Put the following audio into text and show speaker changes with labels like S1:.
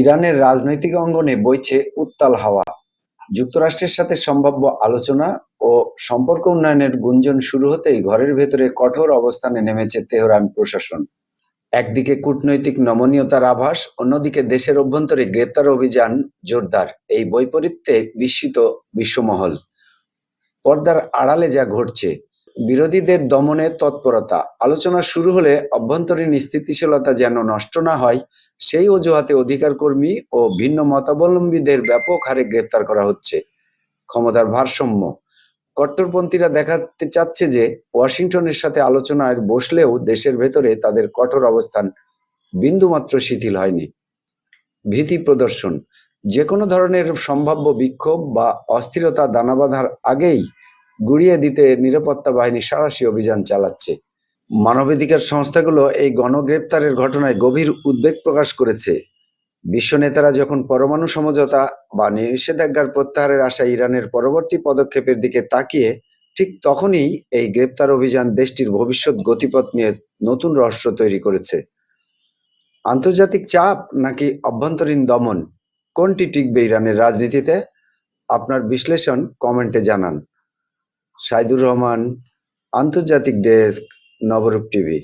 S1: ইরানের রাজনৈতিক অঙ্গনে বইছে উত্তাল হাওয়া। যুক্তরাষ্ট্রের সাথে সম্ভাব্য আলোচনা ও সম্পর্ক উন্নয়নের গুঞ্জন শুরু হতেই ঘরের ভেতরে কঠোর অবস্থানে নেমেছে তেহরান প্রশাসন। একদিকে কূটনৈতিক নমনীয়তার আভাস, অন্যদিকে দেশের অভ্যন্তরে গ্রেপ্তার অভিযান জোরদার, এই বৈপরীত্যে বিস্মিত বিশ্বমহল। পর্দার আড়ালে যা ঘটছে বিরোধীদের দমনে তৎপরতা। আলোচনা শুরু হলে অভ্যন্তরীণ স্থিতিশীলতা যেন নষ্ট না হয়, সেই অজুহাতে অধিকার কর্মী ও ভিন্ন মতাবলম্বীদের ব্যাপক হারে গ্রেপ্তার করা হচ্ছে। ক্ষমতার ভারসাম্য। কট্টরপন্থীরা দেখাতে চাচ্ছে যে, ওয়াশিংটনের সাথে আলোচনায় বসলেও দেশের ভেতরে তাদের কঠোর অবস্থান বিন্দুমাত্র শিথিল হয়নি। ভীতি প্রদর্শন। যে কোনো ধরনের সম্ভাব্য বিক্ষোভ বা অস্থিরতা দানা বাঁধার আগেই গুড়িয়ে দিতে নিরাপত্তা বাহিনী সাঁড়াশি অভিযান চালাচ্ছে। মানবাধিকার সংস্থাগুলো এই গণগ্রেপ্তারের ঘটনায় গভীর উদ্বেগ প্রকাশ করেছে। বিশ্ব নেতারা যখন পরমাণু সমঝোতা বা নিষেধাজ্ঞার প্রত্যাহারের আশায় ইরানের পরবর্তী পদক্ষেপের দিকে তাকিয়ে, ঠিক তখনই এই গ্রেপ্তার অভিযান দেশটির ভবিষ্যৎ গতিপথ নিয়ে নতুন রহস্য তৈরি করেছে। আন্তর্জাতিক চাপ নাকি অভ্যন্তরীণ দমন, কোনটি টিকবে ইরানের রাজনীতিতে? আপনার বিশ্লেষণ কমেন্টে জানান। সাইদুর রহমান আন্তর্জাতিক ডেস্ক নবরূপ টিভি।